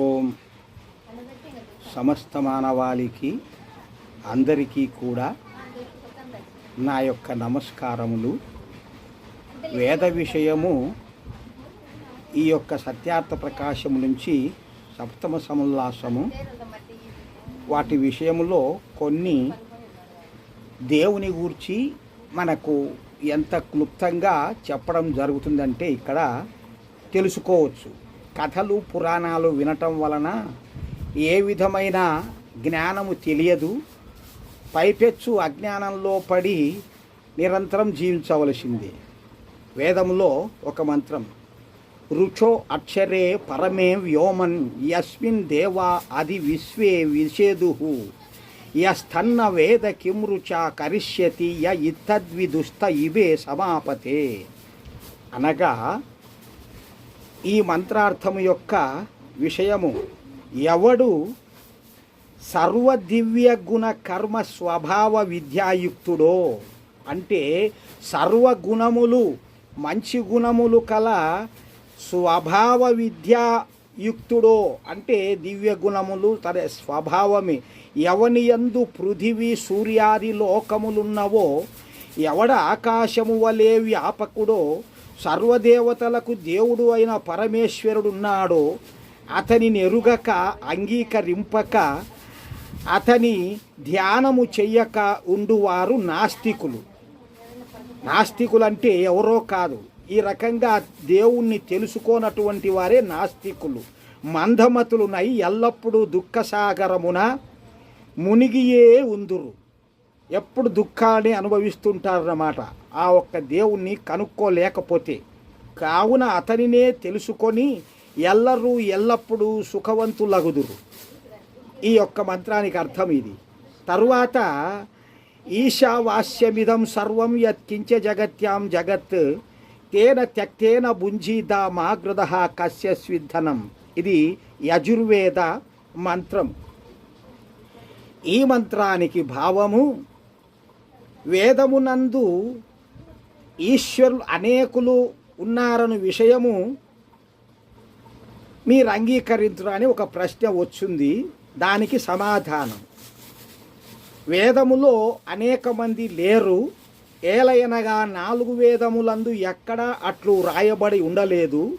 ఓం సమస్త మానవాళికి అందరికీ కూడా నా యొక్క నమస్కారములు. వేద విషయము ఈ యొక్క సత్యార్థ ప్రకాశము నుంచి సప్తమ సముల్లాసము. వాటి విషయములో కొన్ని దేవుని గూర్చి మనకు ఎంత క్లుప్తంగా చెప్పడం జరుగుతుందంటే ఇక్కడ తెలుసుకోవచ్చు. కథలు పురాణాలు వినటం వలన ఏ విధమైన జ్ఞానము తెలియదు. పైపెచ్చు అజ్ఞానంలో పడి నిరంతరం జీవించవలసిందే. వేదంలో ఒక మంత్రం రుచో అక్షరే పరమే వ్యోమన్ యస్మిన్ దేవా అది విశ్వే విషేదు యస్తన్న వేద కిమృచ కరిష్యతి య ఇత్తద్విదుస్త ఇవే సమాపతే. అనగా ఈ మంత్రార్థము యొక్క విషయము. ఎవడు సర్వదివ్య గుణ కర్మ స్వభావ విద్యాయుక్తుడో అంటే సర్వగుణములు మంచి గుణములు కల స్వభావ విద్యాయుక్తుడో అంటే దివ్య గుణములు తన స్వభావమే. ఎవని యందు పృథివీ సూర్యాది లోకములున్నవో ఎవడ ఆకాశము వలే వ్యాపకుడో సర్వదేవతలకు దేవుడు అయిన పరమేశ్వరుడున్నాడో అతనిని ఎరుగక అంగీకరింపక అతని ధ్యానము చెయ్యక ఉండువారు నాస్తికులు. నాస్తికులు అంటే ఎవరో కాదు. ఈ రకంగా దేవుణ్ణి తెలుసుకోనటువంటి వారే నాస్తికులు. మందమతులునై ఎల్లప్పుడూ దుఃఖసాగరమున మునిగియే ఉందురు. ఎప్పుడు దుఃఖాన్ని అనుభవిస్తుంటారన్నమాట. ఆ ఒక్క దేవుణ్ణి కనుక్కోలేకపోతే కావున అతనినే తెలుసుకొని ఎల్లరూ ఎల్లప్పుడూ సుఖవంతులగుదురు. ఈ యొక్క మంత్రానికి అర్థం ఇది. తరువాత ఈశావాస్యమిదం సర్వం యత్కించ జగత్యాం జగత్ తేన త్యక్తేన భుంజీద మాగృద కస్య స్విద్ధనం. ఇది యజుర్వేద మంత్రం. ఈ మంత్రానికి భావము వేదమునందు ఈశ్వరులు అనేకులు ఉన్నారని విషయము మీరు అంగీకరించరు అని ఒక ప్రశ్న వచ్చింది. దానికి సమాధానం. వేదములో అనేక మంది లేరు. ఏలయనగా నాలుగు వేదములందు ఎక్కడా అట్లు రాయబడి ఉండలేదు.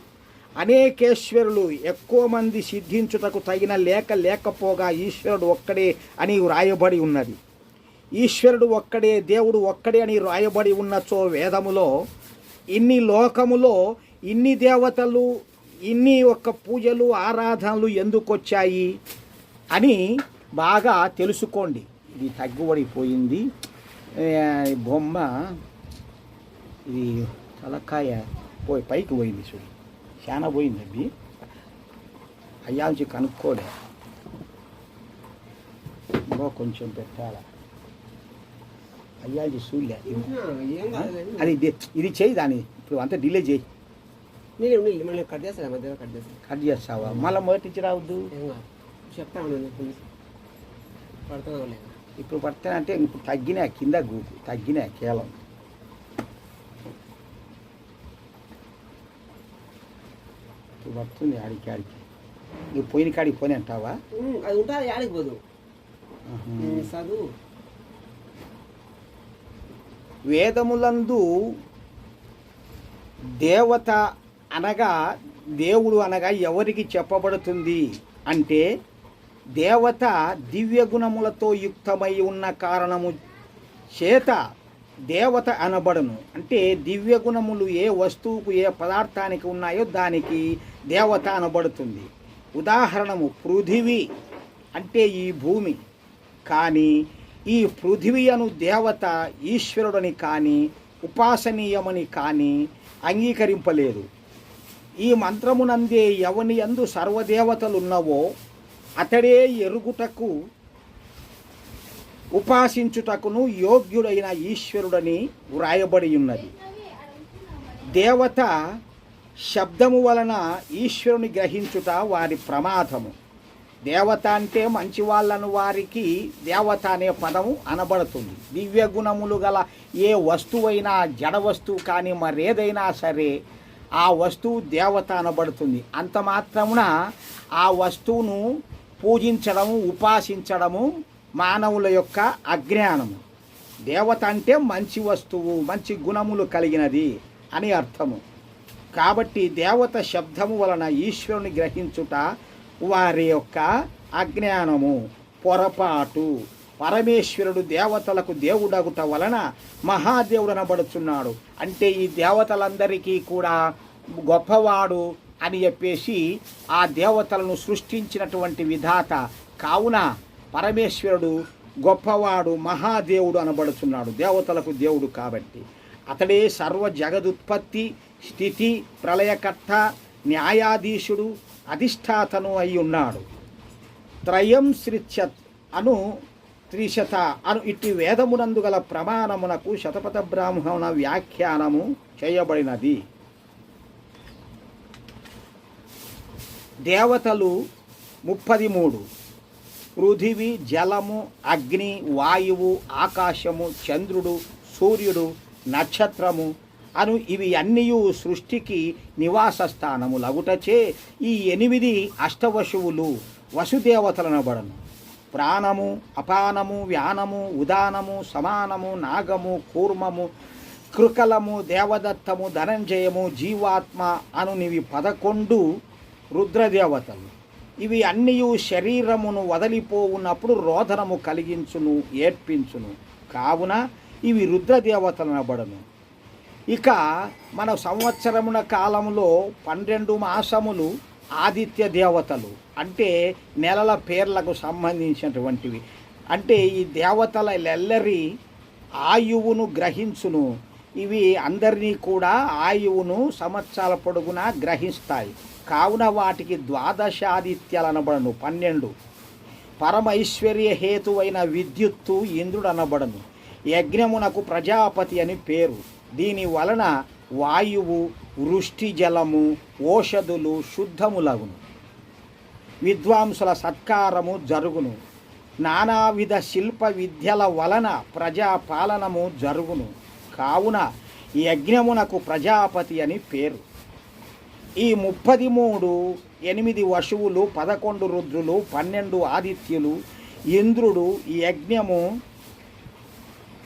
అనేకేశ్వరులు ఎక్కువ మంది సిద్ధించుటకు తగిన లేక లేకపోగా ఈశ్వరుడు ఒక్కడే అని వ్రాయబడి ఉన్నది. ఈశ్వరుడు ఒక్కడే దేవుడు ఒక్కడే అని రాయబడి ఉన్నచో వేదములో ఇన్ని లోకములో ఇన్ని దేవతలు ఇన్ని ఒక్క పూజలు ఆరాధనలు ఎందుకు వచ్చాయి అని బాగా తెలుసుకోండి. ఇది తగ్గుబడిపోయింది. బొమ్మ ఇది తలకాయ పోయి పైకి పోయింది చూడు. చాలా పోయింది అవి అయ్యాల్చి కనుక్కోలే. ఇంకో కొంచెం పెట్టాలా? అయ్యాల్చి చూడలే ఏం కాదులేండి. అది? ఇది- ఇది చేయి దాన్ని. ఇప్పుడు అంతా డిలే చేయి. నేను కట్ చేస్తాను మధ్యలో కట్ చేస్తాను. కట్ చేస్తావా? మళ్ళీ మొదటి రావద్దు. ఏం కాదు చెప్తాను నేను పోలీసు పడుతుందో లేదు? ఇప్పుడు పడతానంటే ఇప్పుడు తగ్గినా కింద గూకు తగ్గినా కేవలం. ఇప్పుడు పడుతుంది ఆడికి ఆడికి. నువ్వు పోయిన కాడికి పోని అంటావా? అది ఉంటుంది ఆడికి పోదు. చదువు. వేదములందు దేవత అనగా దేవుడు అనగా ఎవరికి చెప్పబడుతుంది? అంటే దేవత దివ్య గుణములతో యుక్తమై ఉన్న కారణము చేత దేవత అనబడును. అంటే దివ్య గుణములు ఏ వస్తువుకు ఏ పదార్థానికి ఉన్నాయో దానికి దేవత అనబడుతుంది. ఉదాహరణము పృథివీ అంటే ఈ భూమి. కానీ ఈ పృథివీ అను దేవత ఈశ్వరుడని కానీ ఉపాసనీయమని కానీ అంగీకరింపలేదు. ఈ మంత్రమునందే ఎవని ఎందు సర్వదేవతలున్నవో అతడే ఎరుగుటకు ఉపాసించుటకును యోగ్యుడైన ఈశ్వరుడని వ్రాయబడి ఉన్నది దేవత శబ్దము వలన ఈశ్వరుని గ్రహించుట వారి ప్రమాదము. దేవత అంటే మంచి వాళ్ళను వారికి దేవత అనే పదము అనబడుతుంది. దివ్య గుణములు గల ఏ వస్తువైనా జడ వస్తువు కానీ మరేదైనా సరే ఆ వస్తువు దేవత అనబడుతుంది. అంత మాత్రమున ఆ వస్తువును పూజించడము ఉపాసించడము మానవుల యొక్క అజ్ఞానము. దేవత అంటే మంచి వస్తువు మంచి గుణములు కలిగినది అని అర్థము. కాబట్టి దేవత శబ్దము వలన ఈశ్వరుని గ్రహించుట వారి యొక్క అజ్ఞానము పొరపాటు. పరమేశ్వరుడు దేవతలకు దేవుడగుట వలన మహాదేవుడు అనబడుచున్నాడు అంటే ఈ దేవతలందరికీ కూడా గొప్పవాడు అని చెప్పేసి ఆ దేవతలను సృష్టించినటువంటి విధాత. కావున పరమేశ్వరుడు గొప్పవాడు మహాదేవుడు అనబడుచున్నాడు. దేవతలకు దేవుడు కాబట్టి. అతడే సర్వ జగదుత్పత్తి స్థితి ప్రళయకర్త న్యాయాధీశుడు అధిష్టాతను అయి ఉన్నాడు. త్రయం శ్రిత్యత్ అను త్రిశత అను ఇట్టి వేదమునందు గల ప్రమాణమునకు శతపథ బ్రాహ్మణ వ్యాఖ్యానము చేయబడినది. దేవతలు ముప్పది మూడు పృథివి జలము అగ్ని వాయువు ఆకాశము చంద్రుడు సూర్యుడు నక్షత్రము అను ఇవి అన్నీ సృష్టికి నివాస స్థానము లగుటచే ఈ ఎనిమిది అష్టవశువులు వసుదేవతలనబడను. ప్రాణము అపానము వ్యానము ఉదానము సమానము నాగము కూర్మము కృకలము దేవదత్తము ధనంజయము జీవాత్మ అనునివి పదకొండు రుద్రదేవతలు. ఇవి అన్నీ శరీరమును వదిలిపోవున్నప్పుడు రోధనము కలిగించును ఏడ్పించును. కావున ఇవి రుద్రదేవతలనబడను. ఇక మన సంవత్సరమున కాలంలో పన్నెండు మాసములు ఆదిత్య దేవతలు. అంటే నెలల పేర్లకు సంబంధించినటువంటివి. అంటే ఈ దేవతల ఎల్లరి ఆయువును గ్రహించును. ఇవి అందరినీ కూడా ఆయువును సంవత్సరాల పొడుగునా గ్రహిస్తాయి. కావున వాటికి ద్వాదశాదిత్యాలు అనబడను పన్నెండు. పరమైశ్వర్య హేతువైన విద్యుత్తు ఇంద్రుడు అనబడను యజ్ఞమునకు ప్రజాపతి అని పేరు. దీని వలన వాయువు వృష్టి జలము ఓషధులు శుద్ధములగును. విద్వాంసుల సత్కారము జరుగును. నానావిధ శిల్ప విద్యల వలన ప్రజాపాలనము జరుగును. కావున యజ్ఞమునకు ప్రజాపతి అని పేరు. ఈ ముప్పది మూడు ఎనిమిది వశువులు పదకొండు రుద్రులు పన్నెండు ఆదిత్యులు ఇంద్రుడు ఈ యజ్ఞము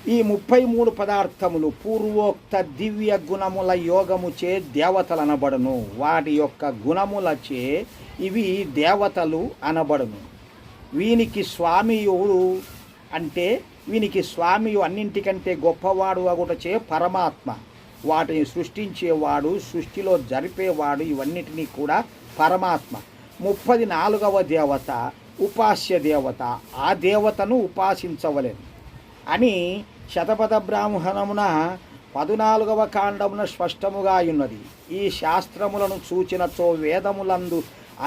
ఈ ముప్పై మూడు పదార్థములు పూర్వోక్త దివ్య గుణముల యోగముచే దేవతలు అనబడును వాటి యొక్క గుణములచే ఇవి దేవతలు అనబడును. వీనికి స్వామియుడు అంటే వీనికి స్వామియు అన్నింటికంటే గొప్పవాడు అగుటచే పరమాత్మ. వాటిని సృష్టించేవాడు సృష్టిలో జరిపేవాడు ఇవన్నిటినీ కూడా పరమాత్మ. ముప్పది నాలుగవ దేవత ఉపాస్య దేవత ఆ దేవతను ఉపాసించవలేదు అని శతపథ బ్రాహ్మణమున పదునాలుగవ కాండమున స్పష్టముగా ఉన్నది ఈ శాస్త్రములను సూచినతో వేదములందు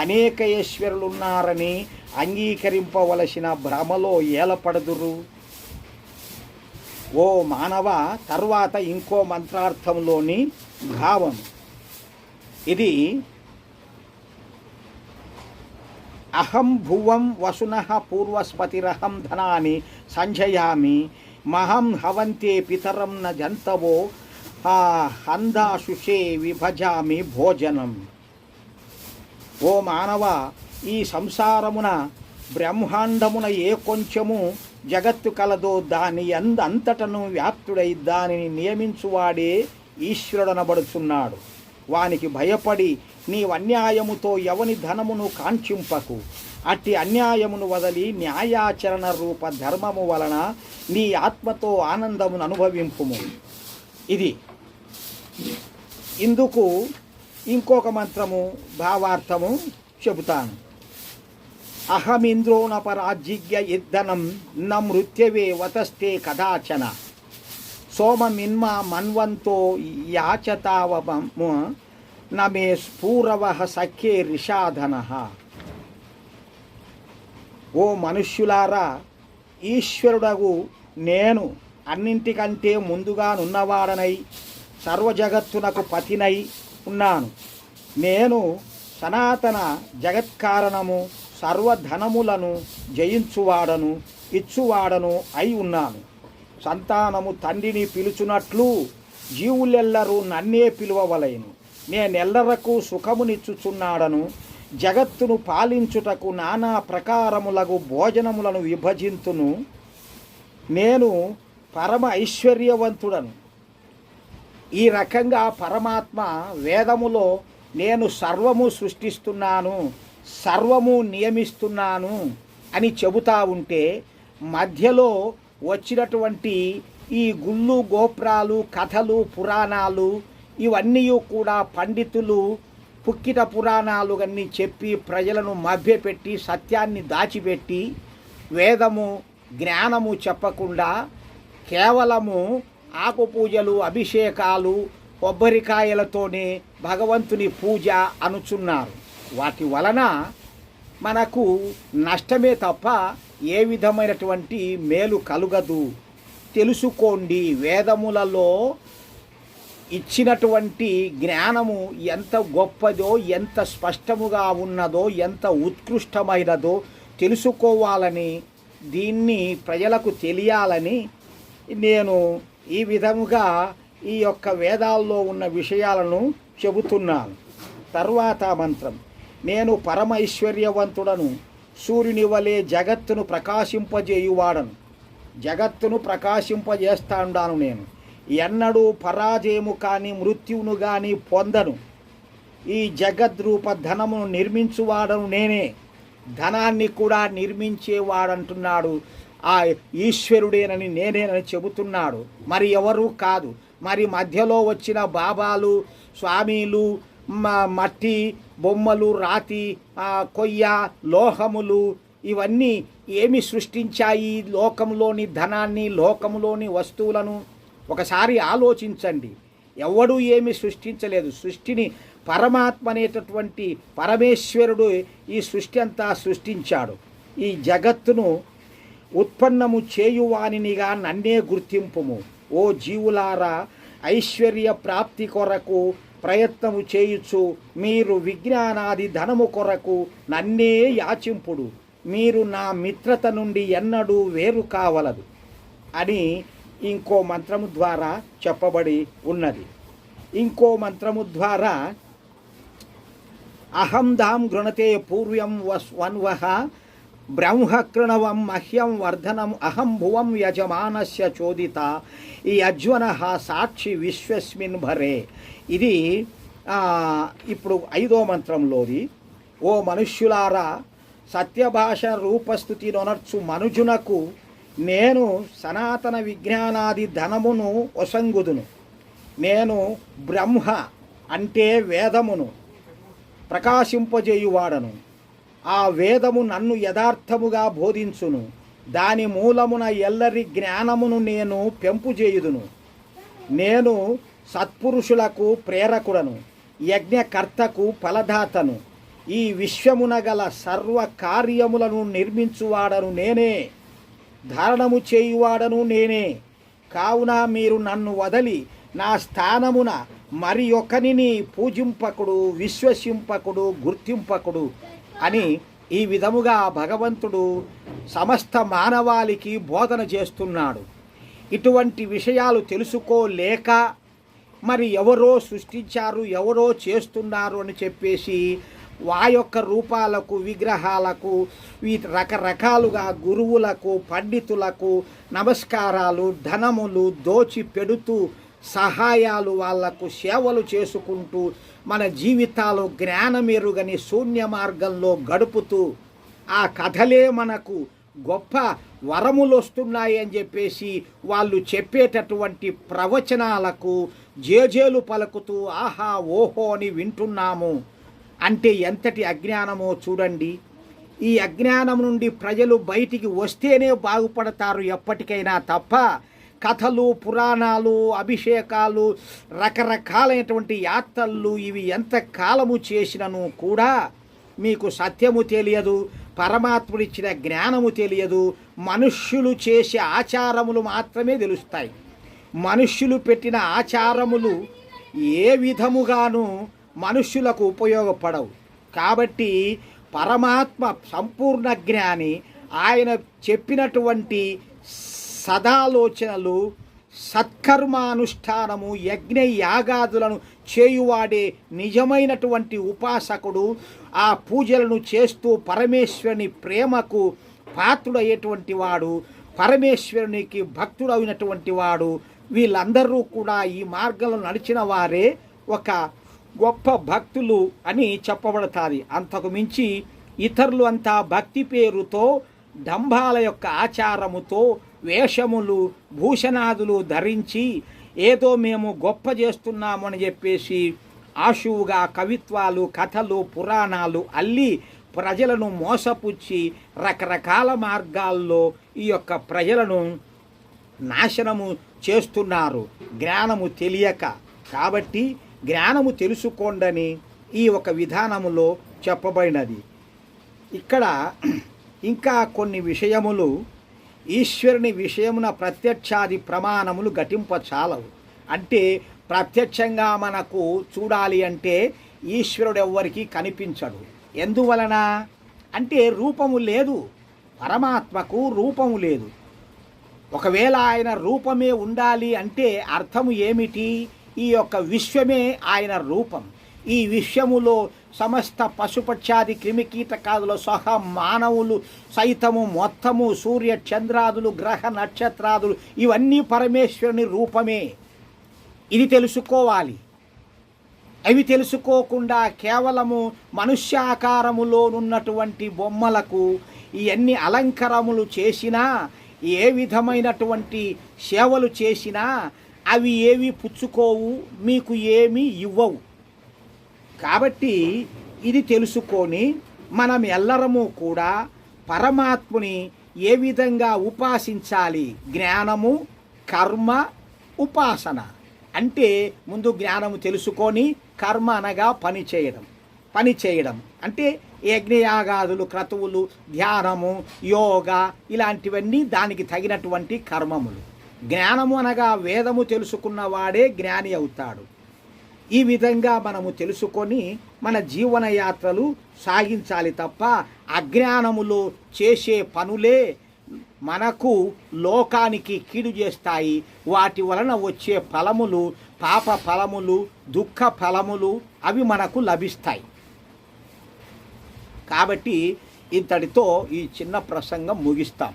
అనేక ఈశ్వరులున్నారని అంగీకరింపవలసిన భ్రమలో ఏలపడదురు. ఓ మానవ తర్వాత ఇంకో మంత్రార్థంలోని భావం. ఇది అహం భువం వసున పూర్వస్పతిరహం ధనాన్ని సంజయామి. మహం హవంతే పితరం న జంతవో ఆ హందాశుషే విభజామి భోజనం. ఓ మానవ ఈ సంసారమున బ్రహ్మాండమున ఏ కొంచెము జగత్తు కలదో దాని అంద అంతటను వ్యాప్తుడై దానిని నియమించువాడే ఈశ్వరుడనబడుచున్నాడు. వానికి భయపడి నీవు అన్యాయముతో ఎవని ధనమును కాంక్షింపకు. అట్టి అన్యాయమును వదలి న్యాయాచరణ రూప ధర్మము వలన నీ ఆత్మతో ఆనందమును అనుభవింపుము. ఇది. ఇందుకు ఇంకొక మంత్రము భావార్థము చెబుతాను. అహమింద్రోనపరాజిగ్య ఇద్దనం న మృత్యవే వతస్తే కదాచన. సోమమిన్మ మన్వంతో యాచతావమ నమే స్ఫూరవ సఖ్యే రిషాధన. ఓ మనుష్యులారా ఈశ్వరుడగు నేను అన్నింటికంటే ముందుగా నున్నవాడనై సర్వజగత్తునకు పతినై ఉన్నాను. నేను సనాతన జగత్కారణము సర్వధనములను జయించువాడను ఇచ్చువాడను అయి ఉన్నాను. సంతానము తండ్రిని పిలుచునట్లు జీవులెల్లరూ నన్నే పిలువవలెను. నేనెల్లరకు సుఖమునిచ్చుచున్నాడను. జగత్తును పాలించుటకు నానా ప్రకారములకు భోజనములను విభజింతును. నేను పరమ ఐశ్వర్యవంతుడను. ఈ రకంగా పరమాత్మ వేదములో నేను సర్వము సృష్టిస్తున్నాను సర్వము నియమిస్తున్నాను అని చెబుతా ఉంటే మధ్యలో వచ్చినటువంటి ఈ గుళ్ళు గోపురాలు కథలు పురాణాలు ఇవన్నీ కూడా పండితులు పుక్కిట పురాణాలు అన్నీ చెప్పి ప్రజలను మభ్యపెట్టి సత్యాన్ని దాచిపెట్టి వేదము జ్ఞానము చెప్పకుండా కేవలము ఆకు పూజలు అభిషేకాలు కొబ్బరికాయలతోనే భగవంతుని పూజ అనుచున్నారు. వాటి వలన మనకు నష్టమే తప్ప ఏ విధమైనటువంటి మేలు కలుగదు. తెలుసుకోండి వేదములలో ఇచ్చినటువంటి జ్ఞానము ఎంత గొప్పదో ఎంత స్పష్టముగా ఉన్నదో ఎంత ఉత్కృష్టమైనదో తెలుసుకోవాలని దీన్ని ప్రజలకు తెలియాలని నేను ఈ విధముగా ఈ యొక్క వేదాల్లో ఉన్న విషయాలను చెబుతున్నాను. తర్వాత మంత్రం. నేను పరమైశ్వర్యవంతుడను సూర్యుని వలె జగత్తును ప్రకాశింపజేయువాడను. జగత్తును ప్రకాశింపజేస్తాను నేను. ఎన్నడూ పరాజయము కానీ మృత్యువును కానీ పొందను. ఈ జగద్రూప ధనమును నిర్మించువాడను నేనే. ధనాన్ని కూడా నిర్మించేవాడంటున్నాడు. ఆ ఈశ్వరుడేనని నేనేనని చెబుతున్నాడు. మరి ఎవరు? కాదు. మరి మధ్యలో వచ్చిన బాబాలు స్వామీలు మ- మట్టి బొమ్మలు రాతి కొయ్య లోహములు ఇవన్నీ ఏమి సృష్టించాయి? లోకంలోని ధనాన్ని లోకంలోని వస్తువులను ఒకసారి ఆలోచించండి. ఎవడు ఏమి సృష్టించలేదు. సృష్టిని పరమాత్మ అనేటటువంటి పరమేశ్వరుడు ఈ సృష్టి అంతా సృష్టించాడు. ఈ జగత్తును ఉత్పన్నము చేయువానినిగా నన్నే గుర్తింపుము. ఓ జీవులారా ఐశ్వర్య ప్రాప్తి కొరకు ప్రయత్నము చేయుచు మీరు విజ్ఞానాది ధనము కొరకు నన్నే యాచింపుడు. మీరు నా మిత్రత నుండి ఎన్నడూ వేరు కావలదు. అని ఇంకో మంత్రము ద్వారా చెప్పబడి ఉన్నది. ఇంకో మంత్రము ద్వారా అహం దాం గృణతే పూర్వ్యం వస్ వన్వహ బ్రహ్మకృణవం మహ్యం వర్ధనం అహం భువం యజమానస్య చోదిత ఈ అజ్వన సాక్షి విశ్వస్మిన్ భరే. ఇది ఇప్పుడు ఐదో మంత్రంలోది. ఓ మనుష్యులారా సత్యభాష రూపస్థుతి నొనర్చు మనుజునకు నేను సనాతన విజ్ఞానాది ధనమును ఒసంగుదును నేను బ్రహ్మ అంటే వేదమును ప్రకాశింపజేయువాడను. ఆ వేదము నన్ను యథార్థముగా బోధించును. దాని మూలమున ఎల్లరి జ్ఞానమును నేను పెంపుజేయుదును. నేను సత్పురుషులకు ప్రేరకుడను యజ్ఞకర్తకు ఫలదాతను. ఈ విశ్వమున గల సర్వ కార్యములను నిర్మించువాడను నేనే. ధారణము చేయువాడను నేనే. కావున మీరు నన్ను వదలి నా స్థానమున మరి ఒకనిని పూజింపకుడు విశ్వసింపకుడు గుర్తింపకుడు అని ఈ విధముగా భగవంతుడు సమస్త మానవాళికి బోధన చేస్తున్నాడు. ఇటువంటి విషయాలు తెలుసుకోలేక మరి ఎవరో సృష్టించారు ఎవరో చేస్తున్నారు అని చెప్పేసి వా యొక్క రూపాలకు విగ్రహాలకు వీ రకరకాలుగా గురువులకు పండితులకు నమస్కారాలు ధనములు దోచి పెడుతూ సహాయాలు వాళ్ళకు సేవలు చేసుకుంటూ మన జీవితాలు జ్ఞానమెరుగని శూన్య మార్గంలో గడుపుతూ ఆ కథలే మనకు గొప్ప వరములు వస్తున్నాయి అని చెప్పేసి వాళ్ళు చెప్పేటటువంటి ప్రవచనాలకు జేజేలు పలుకుతూ ఆహా ఓహో అని వింటున్నాము. అంటే ఎంతటి అజ్ఞానమో చూడండి. ఈ అజ్ఞానం నుండి ప్రజలు బయటికి వస్తేనే బాగుపడతారు ఎప్పటికైనా తప్ప కథలు పురాణాలు అభిషేకాలు రకరకాలైనటువంటి యాత్రలు ఇవి ఎంత కాలము చేసినను కూడా మీకు సత్యము తెలియదు పరమాత్ముడిచ్చిన జ్ఞానము తెలియదు మనుష్యులు చేసే ఆచారములు మాత్రమే తెలుస్తాయి. మనుష్యులు పెట్టిన ఆచారములు ఏ విధముగాను మనుష్యులకు ఉపయోగపడవు. కాబట్టి పరమాత్మ సంపూర్ణ జ్ఞాని ఆయన చెప్పినటువంటి సదాలోచనలు సత్కర్మానుష్ఠానము యజ్ఞ యాగాదులను చేయువాడే నిజమైనటువంటి ఉపాసకుడు ఆ పూజలను చేస్తూ పరమేశ్వరుని ప్రేమకు పాత్రుడయ్యేటువంటి వాడు పరమేశ్వరునికి భక్తుడైనటువంటి వాడు వీళ్ళందరూ కూడా ఈ మార్గంలో నడిచిన వారే ఒక గొప్ప భక్తులు అని చెప్పబడతారు అంతకు మించి ఇతరులు అంతా భక్తి పేరుతో డంభాల యొక్క ఆచారముతో వేషములు భూషణాదులు ధరించి ఏదో మేము గొప్ప చేస్తున్నామని చెప్పేసి ఆశువుగా కవిత్వాలు కథలు పురాణాలు అల్లి ప్రజలను మోసపుచ్చి రకరకాల మార్గాల్లో ఈ యొక్క ప్రజలను నాశనము చేస్తున్నారు. జ్ఞానము తెలియక. కాబట్టి జ్ఞానము తెలుసుకోండని ఈ ఒక విధానములో చెప్పబడినది. ఇక్కడ ఇంకా కొన్ని విషయములు ఈశ్వరుని విషయమున ప్రత్యక్షాది ప్రమాణములు ఘటింపచాలవు. అంటే ప్రత్యక్షంగా మనకు చూడాలి అంటే ఈశ్వరుడు ఎవ్వరికీ కనిపించడు. ఎందువలన? అంటే రూపము లేదు. పరమాత్మకు రూపము లేదు. ఒకవేళ ఆయన రూపమే ఉండాలి అంటే అర్థము ఏమిటి? ఈ యొక్క విశ్వమే ఆయన రూపం. ఈ విశ్వములో సమస్త పశుపక్షాది క్రిమికీటకాదులు సహా మానవులు సైతము మొత్తము సూర్య చంద్రాదులు గ్రహ నక్షత్రాదులు ఇవన్నీ పరమేశ్వరుని రూపమే. ఇది తెలుసుకోవాలి. అవి తెలుసుకోకుండా కేవలము మనుష్యాకారములోనున్నటువంటి బొమ్మలకు ఇవన్నీ అలంకరములు చేసినా ఏ విధమైనటువంటి సేవలు చేసినా అవి ఏవి పుచ్చుకోవు మీకు ఏమీ ఇవ్వవు. కాబట్టి ఇది తెలుసుకొని మనం ఎల్లరము కూడా పరమాత్ముని ఏ విధంగా ఉపాసించాలి? జ్ఞానము కర్మ ఉపాసన. అంటే ముందు జ్ఞానము తెలుసుకొని కర్మ అనగా పని చేయడం. పని చేయడం. అంటే యజ్ఞయాగాదులు క్రతువులు ధ్యానము యోగా ఇలాంటివన్నీ దానికి తగినటువంటి కర్మములు. జ్ఞానము అనగా వేదము తెలుసుకున్నవాడే జ్ఞాని అవుతాడు. ఈ విధంగా మనము తెలుసుకొని మన జీవన యాత్రలు సాగించాలి తప్ప అజ్ఞానములో చేసే పనులే మనకు లోకానికి కీడు చేస్తాయి. వాటి వలన వచ్చే ఫలములు పాప ఫలములు దుఃఖ ఫలములు అవి మనకు లభిస్తాయి. కాబట్టి ఇంతటితో ఈ చిన్న ప్రసంగం ముగిస్తాం.